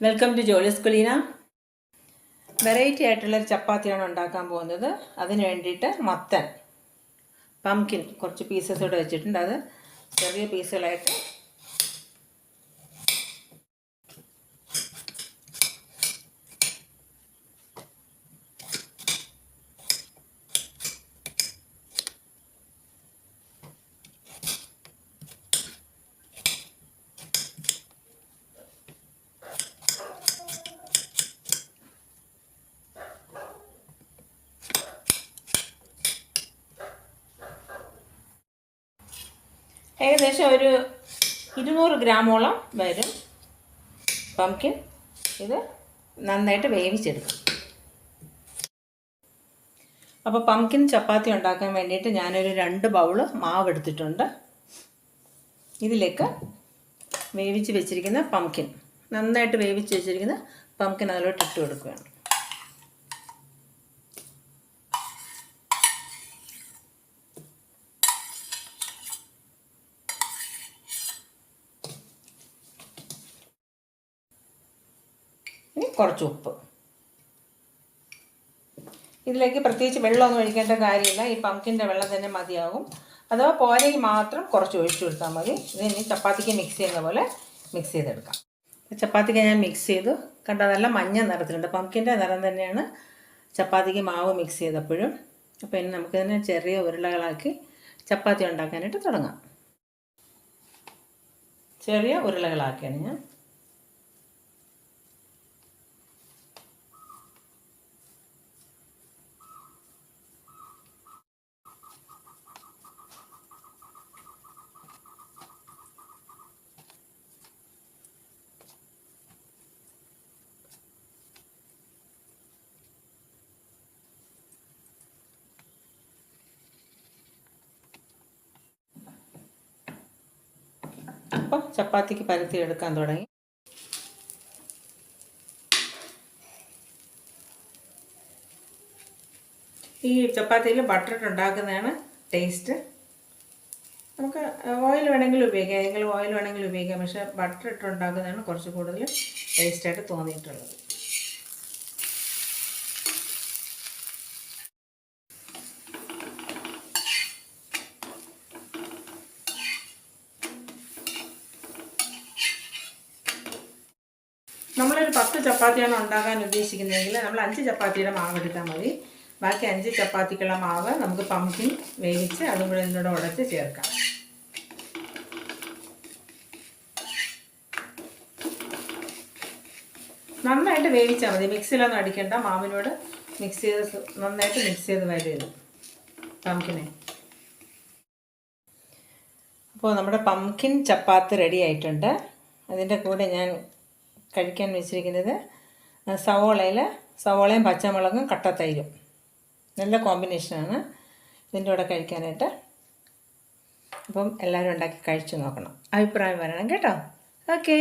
Welcome to ജോലിസ് കുലീന variety ആയിട്ടുള്ളൊരു ചപ്പാത്തിയാണ് ഉണ്ടാക്കാൻ പോകുന്നത്. അതിന് വേണ്ടിയിട്ട് മത്തൻ പംകിൻ കുറച്ച് പീസസ് ഇവിടെ വെച്ചിട്ടുണ്ട്. അത് ചെറിയ പീസുകളായിട്ട് ഏകദേശം ഒരു ഇരുന്നൂറ് ഗ്രാമോളം വരും. പംകിൻ ഇത് നന്നായിട്ട് വേവിച്ചെടുക്കും. അപ്പോൾ പംകിൻ ചപ്പാത്തി ഉണ്ടാക്കാൻ വേണ്ടിയിട്ട് ഞാനൊരു രണ്ട് ബൗൾ മാവ് എടുത്തിട്ടുണ്ട്. ഇതിലേക്ക് വേവിച്ച് വെച്ചിരിക്കുന്ന പംകിൻ നന്നായിട്ട് വേവിച്ച് വെച്ചിരിക്കുന്ന പംകിൻ അതിലോട്ട് ഇട്ട് കൊടുക്കുകയാണ്. ഇനി കുറച്ച് ഉപ്പ്. ഇതിലേക്ക് പ്രത്യേകിച്ച് വെള്ളമൊന്നും ഒഴിക്കേണ്ട കാര്യമില്ല. ഈ പമ്പിന്റെ വെള്ളം തന്നെ മതിയാകും. അഥവാ പോരെങ്കിൽ മാത്രം കുറച്ച് ഒഴിച്ചു കൊടുത്താൽ മതി. ഇതിനി ചപ്പാത്തിക്ക് മിക്സ് ചെയ്യുന്ന പോലെ മിക്സ് ചെയ്തെടുക്കാം. ചപ്പാത്തിക്ക് ഞാൻ മിക്സ് ചെയ്തു. കണ്ട നല്ല മഞ്ഞ നിറത്തിലുണ്ട്. പമ്പിന്റെ നിറം തന്നെയാണ് ചപ്പാത്തിക്ക് മാവ് മിക്സ് ചെയ്തപ്പോഴും. അപ്പോൾ ഇനി നമുക്കിതിനെ ചെറിയ ഉരുളകളാക്കി ചപ്പാത്തി ഉണ്ടാക്കാനായിട്ട് തുടങ്ങാം. ചെറിയ ഉരുളകളാക്കിയാണ് ഞാൻ അപ്പം ചപ്പാത്തിക്ക് പരത്തി എടുക്കാൻ തുടങ്ങി. ഈ ചപ്പാത്തിയിൽ ബട്ടർ ഇട്ട് ഉണ്ടാക്കുന്നതാണ് ടേസ്റ്റ് നമുക്ക് ഓയിൽ വേണമെങ്കിൽ ഉപയോഗിക്കാം ഏതെങ്കിലും ഓയിൽ വേണമെങ്കിൽ ഉപയോഗിക്കാം പക്ഷേ ബട്ടർ ഇട്ട് ഉണ്ടാക്കുന്നതാണ് കുറച്ച് കൂടുതൽ ടേസ്റ്റായിട്ട് തോന്നിയിട്ടുള്ളത്. നമ്മളൊരു പത്ത് ചപ്പാത്തിയാണ് ഉണ്ടാക്കാൻ ഉദ്ദേശിക്കുന്നതെങ്കിൽ നമ്മൾ അഞ്ച് ചപ്പാത്തിയുടെ മാവ് എടുത്താൽ മതി. ബാക്കി അഞ്ച് ചപ്പാത്തിക്കുള്ള മാവ് നമുക്ക് പമ്പിൻ വേവിച്ച് അതും കൂടെ ഇതിനോട് ഉടച്ച് ചേർക്കാം. നന്നായിട്ട് വേവിച്ചാൽ മതി. മിക്സിയിലൊന്നും അടിക്കേണ്ട. മാവിനോട് മിക്സ് ചെയ്ത് നന്നായിട്ട് മിക്സ് ചെയ്ത് വരുന്നു പമ്പിനെ അപ്പോൾ നമ്മുടെ പംകിൻ ചപ്പാത്തി റെഡി ആയിട്ടുണ്ട്. അതിന്റെ കൂടെ ഞാൻ കഴിക്കാൻ വെച്ചിരിക്കുന്നത് സവോളയിൽ സവോളയും പച്ചമുളകും കട്ടത്തൈരും. നല്ല കോമ്പിനേഷനാണ് ഇതിന്റെ കൂടെ കഴിക്കാനായിട്ട്. അപ്പം എല്ലാവരും ഉണ്ടാക്കി കഴിച്ചു നോക്കണം. അഭിപ്രായം പറയണം കേട്ടോ. ഓക്കേ